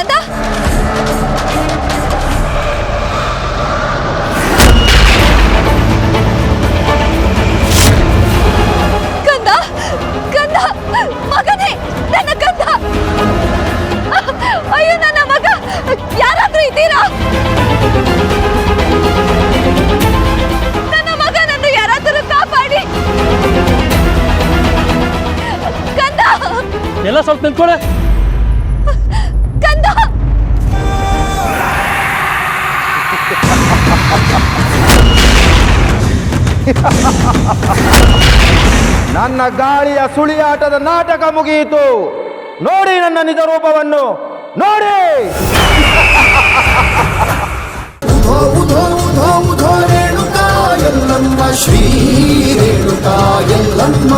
ಕಾಂತ ಮಗನೇ ಅಯ್ಯೋ ನನ್ನ ಮಗ ಯಾರಾದ್ರೂ ಇದ್ದೀರಾ? ನನ್ನ ಕಾಪಾಡಿ. ಎಲ್ಲ ಸ್ವಲ್ಪ ನಿಂತ್ಕೊಳ್ಳೆ. ನನ್ನ ಗಾಳಿಯ ಸುಳಿಯಾಟದ ನಾಟಕ ಮುಗಿಯಿತು ನೋಡಿ ನನ್ನ ನಿಜ ರೂಪವನ್ನು ನೋಡಿ ಎಲ್ಲಮ್ಮ ಶ್ರೀ ರೇಣುಕಾ ಎಲ್ಲಮ್ಮ